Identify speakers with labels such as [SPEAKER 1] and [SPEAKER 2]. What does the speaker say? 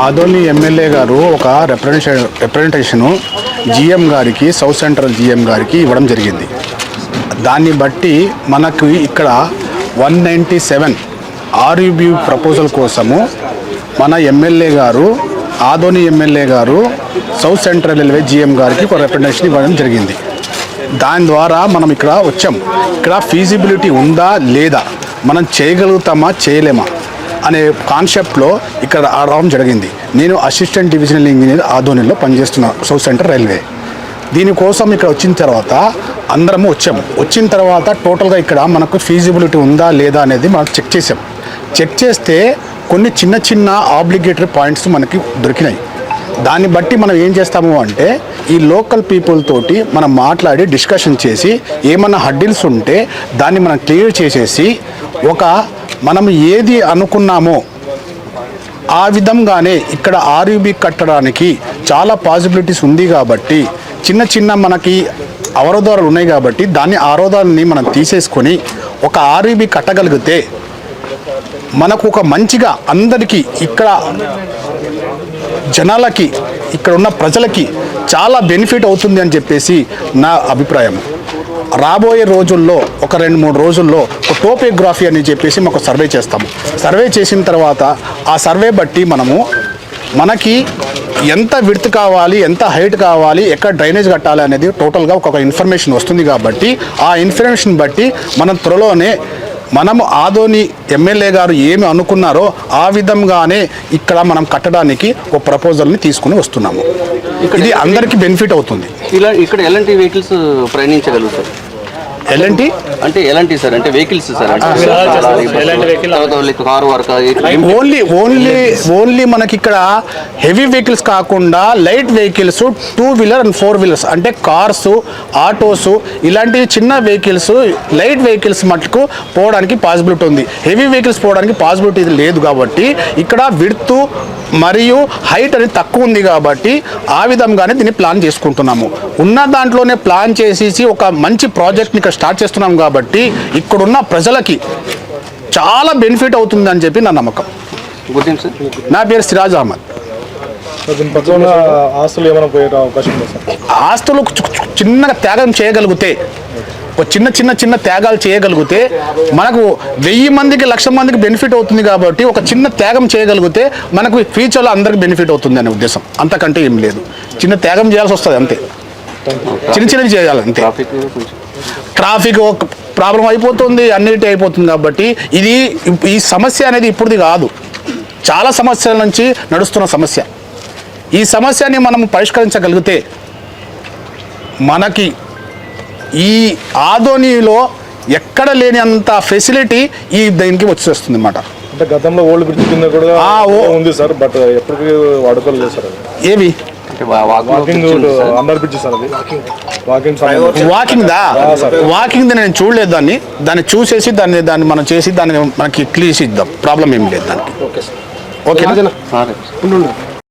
[SPEAKER 1] Adoni MLA గారు ఒక representation representation GM గారికి సౌత్ సెంట్రల్ జిఎం గారికి ఇవ్వడం జరిగింది. దాన్ని బట్టి మనకు ఇక్కడ one ninety seven RUB proposal కోసము మన ఎమ్మెల్యే గారు ఆదోని ఎమ్మెల్యే గారు సౌత్ సెంట్రల్ రైల్వే జిఎం గారికి ఒక రిప్రజెంటేషన్ ఇవ్వడం జరిగింది. దాని ద్వారా మనం ఇక్కడ వచ్చాం. ఇక్కడ ఫీజిబిలిటీ ఉందా లేదా? మనం చేయగలుగుతామా? చేయలేమా? అనే కాన్సెప్ట్లో ఇక్కడ రావడం జరిగింది. నేను అసిస్టెంట్ డివిజనల్ ఇంజనీర్ ఆధ్వర్యంలో పనిచేస్తున్నా సౌత్ సెంటర్ రైల్వే. దీనికోసం ఇక్కడ వచ్చిన తర్వాత అందరము వచ్చాము వచ్చిన తర్వాత టోటల్గా ఇక్కడ మనకు ఫీజిబిలిటీ ఉందా లేదా అనేది మనం చెక్ చేసాం. చెక్ చేస్తే కొన్ని చిన్న చిన్న ఆబ్లిగేటరీ పాయింట్స్ మనకి దొరికినాయి. దాన్ని బట్టి మనం ఏం చేస్తాము అంటే ఈ లోకల్ పీపుల్ తోటి మనం మాట్లాడి డిస్కషన్ చేసి ఏమన్నా హడ్డిల్స్ ఉంటే దాన్ని మనం క్లియర్ చేసేసి ఒక మనం ఏది అనుకున్నామో ఆ విధంగానే ఇక్కడ ఆర్యుబి కట్టడానికి చాలా పాసిబిలిటీస్ ఉంది కాబట్టి చిన్న చిన్న మనకి అవరోధాలు ఉన్నాయి కాబట్టి దాన్ని అవరోధాలని మనం తీసేసుకొని ఒక ఆర్యుబి కట్టగలిగితే మనకు ఒక మంచిగా అందరికీ ఇక్కడ జనాలకి ఇక్కడ ఉన్న ప్రజలకి చాలా బెనిఫిట్ అవుతుంది అని చెప్పేసి నా అభిప్రాయం. రాబోయే రోజుల్లో ఒక రెండు మూడు రోజుల్లో ఒక టోపోగ్రఫీ అని చెప్పేసి మాకు సర్వే చేస్తాము. సర్వే చేసిన తర్వాత ఆ సర్వే బట్టి మనము మనకి ఎంత విడ్త్ కావాలి ఎంత హైట్ కావాలి ఎక్కడ డ్రైనేజ్ కట్టాలి అనేది టోటల్గా ఒక ఇన్ఫర్మేషన్ వస్తుంది కాబట్టి ఆ ఇన్ఫర్మేషన్ బట్టి మనం త్వరలోనే మనము ఆదోని ఎమ్మెల్యే గారు ఏమి అనుకున్నారో ఆ విధంగానే ఇక్కడ మనం కట్టడానికి ఒక ప్రపోజల్ని తీసుకుని వస్తున్నాము. ఇది అందరికీ బెనిఫిట్ అవుతుంది.
[SPEAKER 2] ఇలా ఇక్కడ ఎలాంటి వెహికల్స్ ప్రయాణించగలుగుతారు.
[SPEAKER 1] ఎలాంటి
[SPEAKER 2] అంటే ఎలాంటి సార్ అంటే వెహికల్స్ సార్ కారు వరకు
[SPEAKER 1] ఓన్లీ ఓన్లీ ఓన్లీ మనకి ఇక్కడ హెవీ వెహికల్స్ కాకుండా light vehicles two wheeler and four wheelers అంటే కార్స్ ఆటోస్ ఇలాంటి చిన్న వెహికల్స్ లైట్ వెహికల్స్ మటుకు పోవడానికి పాసిబిలిటీ ఉంది. హెవీ వెహికల్స్ పోవడానికి పాసిబిలిటీ లేదు కాబట్టి ఇక్కడ విడ్త్ మరియు హైట్ అనేది తక్కువ ఉంది కాబట్టి ఆ విధంగానే దీన్ని ప్లాన్ చేసుకుంటున్నాము. ఉన్న దాంట్లోనే ప్లాన్ చేసేసి ఒక మంచి ప్రాజెక్ట్ని ఇక్కడ స్టార్ట్ చేస్తున్నాం కాబట్టి ఇక్కడున్న ప్రజలకి చాలా బెనిఫిట్ అవుతుంది అని చెప్పి నా నమ్మకం. నా పేరు సిరాజ్ అహ్మద్.
[SPEAKER 3] ఆస్తులు ఏమైనా పోయే అవకాశం ఉందా సార్?
[SPEAKER 1] ఆస్తులు చిన్నగా త్యాగం చేయగలిగితే ఒక చిన్న చిన్న చిన్న త్యాగాలు చేయగలిగితే మనకు వెయ్యి మందికి లక్ష మందికి బెనిఫిట్ అవుతుంది కాబట్టి ఒక చిన్న త్యాగం చేయగలిగితే మనకు ఫ్యూచర్లో అందరికి బెనిఫిట్ అవుతుంది అనే ఉద్దేశం. అంతకంటే ఏం లేదు. చిన్న త్యాగం చేయాల్సి వస్తుంది అంతే. చిన్న చిన్నవి చేయాలి అంతే.
[SPEAKER 2] ట్రాఫిక్
[SPEAKER 1] ప్రాబ్లం అయిపోతుంది అన్నిటి అయిపోతుంది కాబట్టి ఇది ఈ సమస్య అనేది ఇప్పుడుది కాదు. చాలా సమస్యల నుంచి నడుస్తున్న సమస్య. ఈ సమస్యని మనం పరిష్కరించగలిగితే మనకి ఈ ఆదోనిలో ఎక్కడ లేని అంత ఫెసిలిటీ ఈ దీనికి వచ్చేస్తుంది అన్నమాట
[SPEAKER 3] అంటే గతంలో ఓల్డ్ బ్రిడ్జ్ కింద కూడా ఉంది సార్ బట్ ఎప్పటికీ వాడుకోలేదు సార్
[SPEAKER 1] ఏవి?
[SPEAKER 2] వాకింగ్
[SPEAKER 1] దా వాకింగ్ నేను చూడలేదు దాన్ని. దాన్ని చూసేసి దాన్ని దాన్ని మనం చేసి దాన్ని మనకి క్లీస్ ఇద్దాం ప్రాబ్లం ఏం లేదు దానికి.
[SPEAKER 2] రైట్.